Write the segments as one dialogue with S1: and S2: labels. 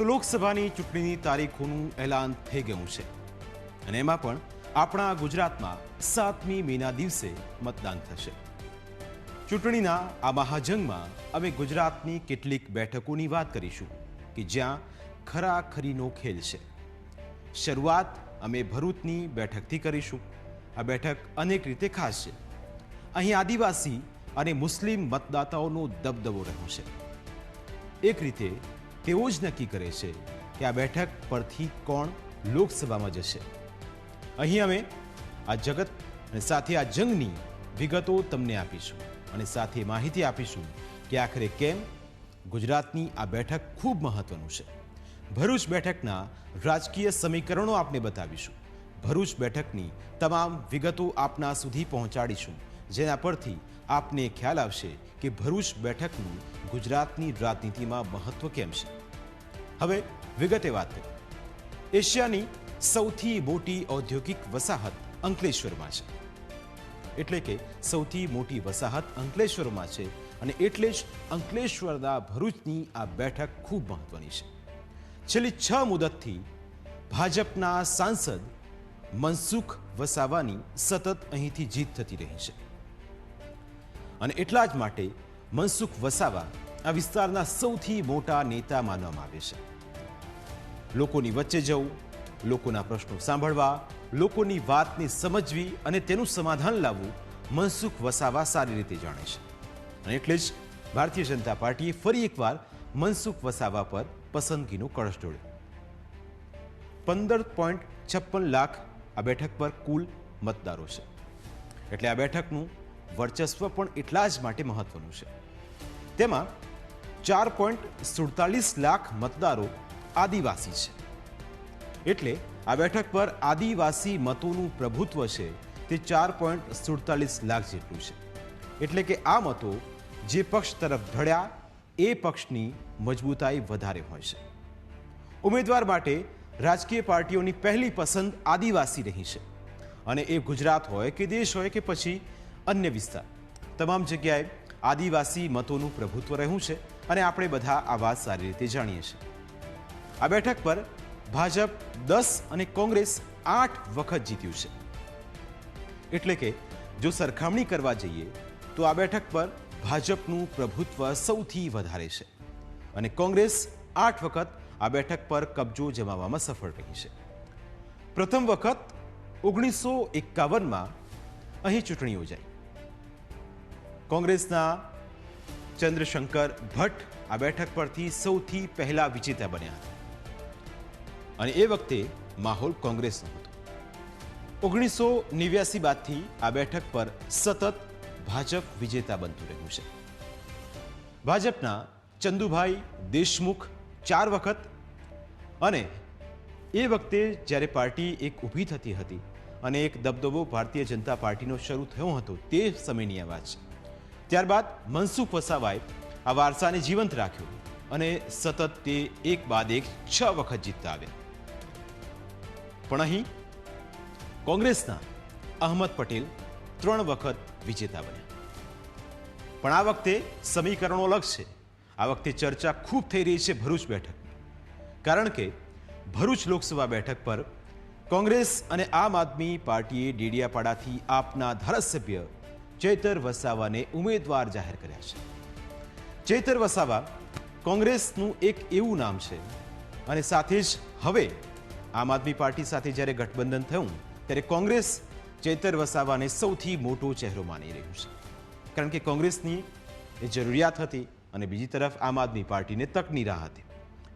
S1: તો લોકસભાની ચૂંટણીની તારીખોનું એલાન થઈ ગયું છે. અને એમાં પણ આપણા ગુજરાતમાં સાતમી મેના દિવસે મતદાન થશે. ચૂંટણીના આ મહાજંગમાં અમે ગુજરાતની કેટલીક બેઠકોની વાત કરીશું કે જ્યાં ખરાખરીનો ખેલ છે. શરૂઆત અમે ભરૂચની બેઠકથી કરીશું. આ બેઠક અનેક રીતે ખાસ છે. અહીં આદિવાસી અને મુસ્લિમ મતદાતાઓનો દબદબો રહ્યો છે. એક રીતે તેઓ જ નક્કી કરે છે કે આ બેઠક પરથી કોણ લોકસભામાં જશે. અહીં અમે આ જગત અને સાથે આ જંગની વિગતો તમને આપીશું અને સાથે માહિતી આપીશું કે આખરે કેમ ગુજરાતની આ બેઠક ખૂબ મહત્વનું છે. ભરૂચ બેઠકના રાજકીય સમીકરણો આપને બતાવીશું. ભરૂચ બેઠકની તમામ વિગતો આપના સુધી પહોંચાડીશું. જેના પરથી આપને ખ્યાલ આવશે કે ભરૂચ બેઠકનું ગુજરાતની રાજનીતિમાં મહત્વ કેમ છે. હવે વિગતે વાત કરીએ. એશિયાની સૌથી મોટી ઔદ્યોગિક વસાહત અંકલેશ્વરમાં છે. એટલે કે સૌથી મોટી વસાહત અંકલેશ્વરમાં છે અને એટલે જ અંકલેશ્વરના ભરૂચની આ બેઠક ખૂબ મહત્વની છે. છેલ્લી છ મુદતથી ભાજપના સાંસદ મનસુખ વસાવાની સતત અહીંથી જીત થતી રહી છે. અને એટલા જ માટે મનસુખ વસાવા આ વિસ્તારના સૌથી મોટા નેતા માનવામાં આવે છે. લોકોની વચ્ચે જવું, લોકોના પ્રશ્નો સાંભળવા, લોકોની વાતને સમજવી અને તેનું સમાધાન લાવવું મનસુખ વસાવા સારી રીતે જાણે છે. અને એટલે જ ભારતીય જનતા પાર્ટીએ ફરી એકવાર મનસુખ વસાવા પર પસંદગીનો કળશ ઢોળ્યો. પંદર પોઈન્ટ છપ્પન લાખ આ બેઠક પર કુલ મતદારો છે. એટલે આ બેઠકનું વર્ચસ્વ પણ એટલા જ માટે મહત્વનું છે. તેમાં ચાર પોઈન્ટ સુડતાલીસ લાખ મતદારો આદિવાસી છે. એટલે આ બેઠક પર આદિવાસી મતોનું પ્રભુત્વ છે તે ચાર પોઈન્ટ સુડતાલીસ લાખ જેટલું છે. એટલે કે આ મતો જે પક્ષ તરફ ઢળ્યા, એ પક્ષની મજબૂતાઈ વધારે હોય છે. ઉમેદવાર માટે રાજકીય પાર્ટીઓની પહેલી પસંદ આદિવાસી રહી છે. અને એ ગુજરાત હોય કે દેશ હોય કે પછી અન્ય વિસ્તાર. તમામ જગ્યાએ આદિવાસી મતોનું પ્રભુત્વ રહ્યું છે અને આપણે બધા આ વાત સારી રીતે જાણીએ છીએ. આ બેઠક પર ભાજપ દસ અને કોંગ્રેસ આઠ વખત જીત્યું છે. એટલે કે જો સરખામણી કરવા જઈએ, તો આ બેઠક પર ભાજપનું પ્રભુત્વ સૌથી વધારે છે અને કોંગ્રેસ આઠ વખત આ બેઠક પર કબજો જમાવવામાં સફળ રહી છે. પ્રથમ વખત ઓગણીસો એકાવનમાં અહીં ચૂંટણી યોજાઈ. કોંગ્રેસના ચંદ્રશંકર ભટ્ટ આ બેઠક પરથી સૌથી પહેલા વિજેતા બન્યા હતા. અને એ વખતે માહોલ કોંગ્રેસનો હતો. ઓગણીસો નેવ્યાસી બાદથી આ બેઠક પર સતત ભાજપ વિજેતા બનતું રહ્યું છે. ભાજપના ચંદુભાઈ દેશમુખ ચાર વખત અને એ વખતે જ્યારે પાર્ટી એક ઊભી થતી હતી અને એક દબદબો ભારતીય જનતા પાર્ટીનો શરૂ થયો હતો તે સમયની આ વાત છે. ત્યારબાદ મનસુખ વસાવાએ આ વારસાને જીવંત રાખ્યો અને સતત તે એક બાદ એક છ વખત જીતતા આવ્યા. પણ અહીં કોંગ્રેસના અહમદ પટેલ ત્રણ વખત વિજેતા બન્યા. પણ આ વખતે સમીકરણો અલગ છે. આ વખતે ચર્ચા ખૂબ થઈ રહી છે ભરૂચ બેઠકની. કારણ કે ભરૂચ લોકસભા બેઠક પર કોંગ્રેસ અને આમ આદમી પાર્ટીએ ડેડિયાપાડાથી આપના ધારાસભ્ય ચૈતર વસાવાને ઉમેદવાર જાહેર કર્યા છે. ચેતર વસાવા કોંગ્રેસનું એક એવું નામ છે અને સાથે જ હવે આમ આદમી પાર્ટી સાથે જ્યારે ગઠબંધન થયું, ત્યારે કોંગ્રેસ ચેતર વસાવાને સૌથી મોટો ચહેરો માની રહ્યું છે. કારણ કે કોંગ્રેસની એ જરૂરિયાત હતી અને બીજી તરફ આમ આદમી પાર્ટીને તકની રાહ હતી.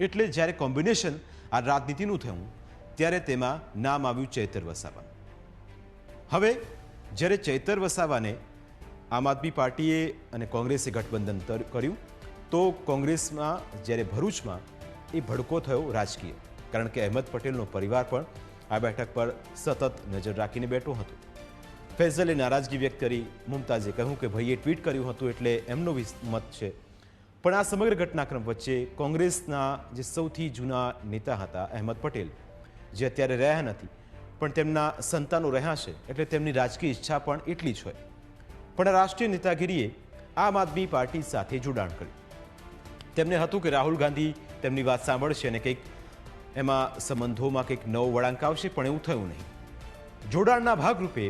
S1: એટલે જ્યારે કોમ્બિનેશન આ રાજનીતિનું થયું, ત્યારે તેમાં નામ આવ્યું ચૈતર વસાવા. હવે જ્યારે ચૈતર વસાવાને આમ આદમી પાર્ટીએ અને કોંગ્રેસે ગઠબંધન કર્યું. તો કોંગ્રેસમાં જ્યારે ભરૂચમાં એ ભડકો થયો રાજકીય. કારણ કે અહેમદ પટેલનો પરિવાર પણ આ બેઠક પર સતત નજર રાખીને બેઠો હતો. ફૈઝલે નારાજગી વ્યક્ત કરી. મુમતાજે કહ્યું કે ભાઈએ ટ્વીટ કર્યું હતું એટલે એમનો મત છે. પણ આ સમગ્ર ઘટનાક્રમ વચ્ચે કોંગ્રેસના જે સૌથી જૂના નેતા હતા અહેમદ પટેલ, જે અત્યારે રહ્યા નથી, પણ તેમના સંતાનો રહ્યા છે, એટલે તેમની રાજકીય ઈચ્છા પણ એટલી જ હોય. પણ રાષ્ટ્રીય નેતાગીરીએ આમ આદમી પાર્ટી સાથે જોડાણ કર્યું. તેમને હતું કે રાહુલ ગાંધી તેમની વાત સાંભળશે અને કંઈક એમાં સંબંધોમાં કંઈક નવો વળાંક આવશે, પણ એવું થયું નહીં. જોડાણના ભાગરૂપે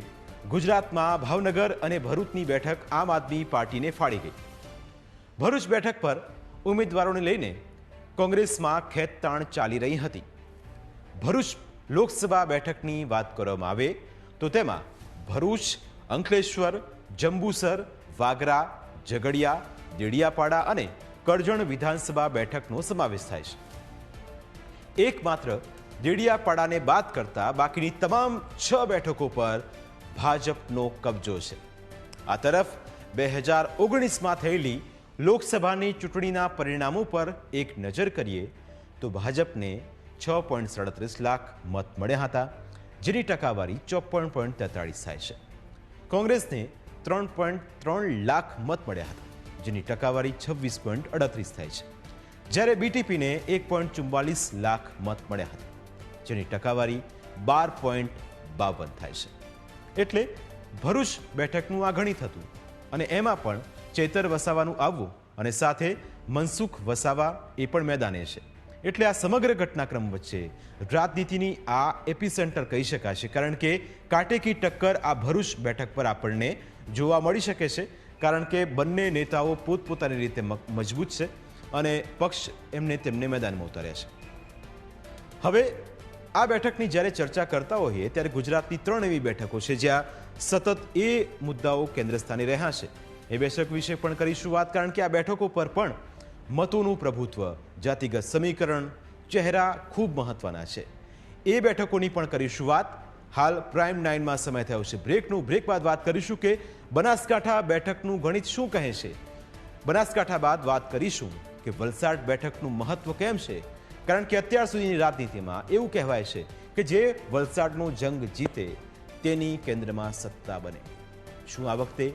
S1: ગુજરાતમાં ભાવનગર અને ભરૂચની બેઠક આમ આદમી પાર્ટીને ફાળી ગઈ. ભરૂચ બેઠક પર ઉમેદવારોને લઈને કોંગ્રેસમાં ખેતતાણ ચાલી રહી હતી. ભરૂચ લોકસભા બેઠકની વાત કરવામાં આવે તો તેમાં ભરૂચ, અંકલેશ્વર જંબુસર, વાગરા, ઝઘડિયા, દેડિયાપાડા અને કરજણ વિધાનસભા બેઠકનો સમાવેશ થાય છે. એકમાત્ર દેડિયાપાડાને બાદ કરતા બાકીની તમામ છ બેઠકો પર ભાજપનો કબજો છે. આ તરફ બે હજાર ઓગણીસમાં થયેલી લોકસભાની ચૂંટણીના પરિણામો પર એક નજર કરીએ તો ભાજપને છ પોઈન્ટ સાડત્રીસ લાખ મત મળ્યા હતા, જેની ટકાવારી ચોપન પોઈન્ટ તેતાળીસ થાય છે. કોંગ્રેસને ત્રણ પોઈન્ટ ત્રણ લાખ મત મળ્યા હતા, જેની ટકાવારી છવ્વીસ પોઈન્ટ અડત્રીસ થાય છે. જ્યારે બીટીપીને એક પોઈન્ટ ચુમ્માલીસ લાખ મત મળ્યા હતા, જેની ટકાવારી બાર પોઈન્ટ બાવન થાય છે. એટલે ભરૂચ બેઠકનું આ ગણિત હતું અને એમાં પણ ચેતર વસાવાનું આવવું અને સાથે મનસુખ વસાવા એ પણ મેદાને છે. એટલે આ સમગ્ર ઘટનાક્રમ વચ્ચે રાજનીતિની આ એપિસેન્ટર કહી શકાશે, કારણ કે કાટેકી ટક્કર આ ભરૂચ બેઠક પર આપણને જોવા મળી શકે છે, કારણ કે બંને નેતાઓ પોતપોતાની રીતે મજબૂત છે અને પક્ષ એમને તેમને મેદાનમાં ઉતાર્યા છે. હવે આ બેઠકની જ્યારે ચર્ચા કરતા હોઈએ ત્યારે ગુજરાતની ત્રણ એવી બેઠકો છે જ્યાં સતત એ મુદ્દાઓ કેન્દ્ર સ્થાને રહ્યા છે. એ બેઠક વિશે પણ કરીશું વાત, કારણ કે આ બેઠકો પર પણ મતોનું પ્રભુત્વ, જાતિગત સમીકરણ, ચહેરા ખૂબ મહત્વના છે. એ બેઠકોની પણ કરીશું વાત. હાલ પ્રાઇમ નાઇનમાં સમય થયો છે. બ્રેકનું બ્રેક બાદ વાત કરીશું કે બનાસકાંઠા બેઠકનું ગણિત શું કહે છે? બનાસકાંઠા બાદ વાત કરીશું કે વલસાડ બેઠકનું મહત્વ કેમ છે? કારણ કે અત્યાર સુધીની રાજનીતિમાં એવું કહેવાય છે કે જે વલસાડનો જંગ જીતે તેની કેન્દ્રમાં સત્તા બને. શું આ વખતે